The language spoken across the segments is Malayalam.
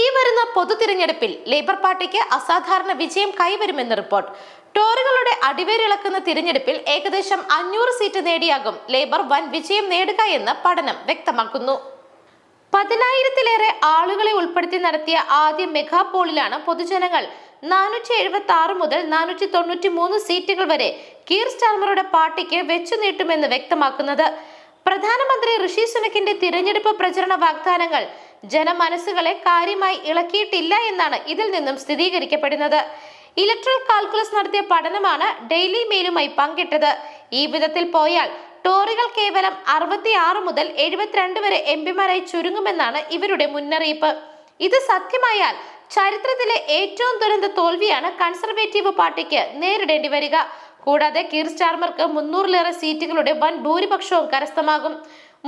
ഈ വരുന്ന പൊതു തിരഞ്ഞെടുപ്പിൽ ലേബർ പാർട്ടിക്ക് അസാധാരണ വിജയം കൈവരുമെന്ന് റിപ്പോർട്ട് ടോറുകളുടെ അടിവേരിളക്കുന്ന തിരഞ്ഞെടുപ്പിൽ ഏകദേശം അഞ്ഞൂറ് സീറ്റ് നേടിയാകും ലേബർ വൻ വിജയം നേടുക എന്ന് പഠനം വ്യക്തമാക്കുന്നു. പതിനായിരത്തിലേറെ ആളുകളെ ഉൾപ്പെടുത്തി നടത്തിയ ആദ്യ മെഗാ പോളിലാണ് പൊതുജനങ്ങൾ നാനൂറ്റി എഴുപത്തി ആറ് മുതൽ നാനൂറ്റി തൊണ്ണൂറ്റി മൂന്ന് സീറ്റുകൾ വരെ കീർ സ്റ്റാർമറുടെ പാർട്ടിക്ക് വെച്ചു നീട്ടുമെന്ന് വ്യക്തമാക്കുന്നത്. പ്രധാനമന്ത്രി ഋഷി സുനക്കിന്റെ തിരഞ്ഞെടുപ്പ് പ്രചരണ വാഗ്ദാനങ്ങൾ ജനമനസ്സുകളെ കാര്യമായി ഇളക്കിയിട്ടില്ല എന്നാണ് ഇതിൽ നിന്നും സ്ഥിരീകരിക്കപ്പെടുന്നത്. ഇലക്ട്രൽ കാൽക്കുലസ് നടത്തിയ പഠനമാണ് ഡെയിലി മെയിലുമായി പങ്കിട്ടത്. ഈ വിധത്തിൽ പോയാൽ ടോറികൾ കേവലം അറുപത്തിയാറ് മുതൽ എഴുപത്തിരണ്ട് വരെ എം പിമാരായി ചുരുങ്ങുമെന്നാണ് ഇവരുടെ മുന്നറിയിപ്പ്. ഇത് സത്യമായാൽ ചരിത്രത്തിലെ ഏറ്റവും ദുരന്ത തോൽവിയാണ് കൺസർവേറ്റീവ് പാർട്ടിക്ക് നേരിടേണ്ടി വരിക. കൂടാതെ കീർ സ്റ്റാർമർക്ക് മുന്നൂറിലേറെ സീറ്റുകളുടെ വൻ ഭൂരിപക്ഷവും കരസ്ഥമാകും.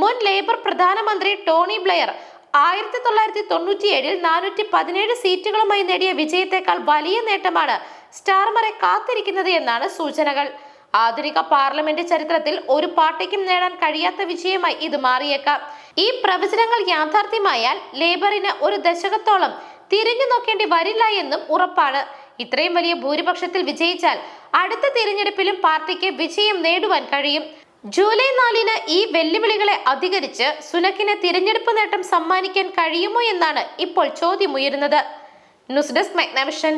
മുൻ ലേബർ പ്രധാനമന്ത്രി ടോണി ബ്ലെയർ ആയിരത്തി തൊള്ളായിരത്തി തൊണ്ണൂറ്റിയേഴിൽ നാനൂറ്റി പതിനേഴ് സീറ്റുകളുമായി നേടിയ വിജയത്തെക്കാൾ വലിയ നേട്ടമാണ് സ്റ്റാർമറെ കാത്തിരിക്കുന്നത് എന്നാണ് സൂചനകൾ. ആധുനിക പാർലമെന്റ് ചരിത്രത്തിൽ ഒരു പാർട്ടിക്കും നേടാൻ കഴിയാത്ത വിജയമായി ഇത് മാറിയേക്കാം. ഈ പ്രവചനങ്ങൾ യാഥാർത്ഥ്യമായാൽ ലേബറിന് ഒരു ദശകത്തോളം തിരിഞ്ഞു നോക്കേണ്ടി വരില്ല എന്നും ഉറപ്പാണ്. ഇത്രയും വലിയ ഭൂരിപക്ഷത്തിൽ വിജയിച്ചാൽ അടുത്ത തിരഞ്ഞെടുപ്പിലും പാർട്ടിക്ക് വിജയം നേടുവാൻ കഴിയും. ജൂലൈ നാലിന് ഈ വെല്ലുവിളികളെ അധികരിച്ച് സുനക്കിന് തിരഞ്ഞെടുപ്പ് നേട്ടം സമ്മാനിക്കാൻ കഴിയുമോ എന്നാണ് ഇപ്പോൾ ചോദ്യമുയരുന്നത് ന്യൂസ് ഡെസ്ക് മാഗ്നാവിഷൻ.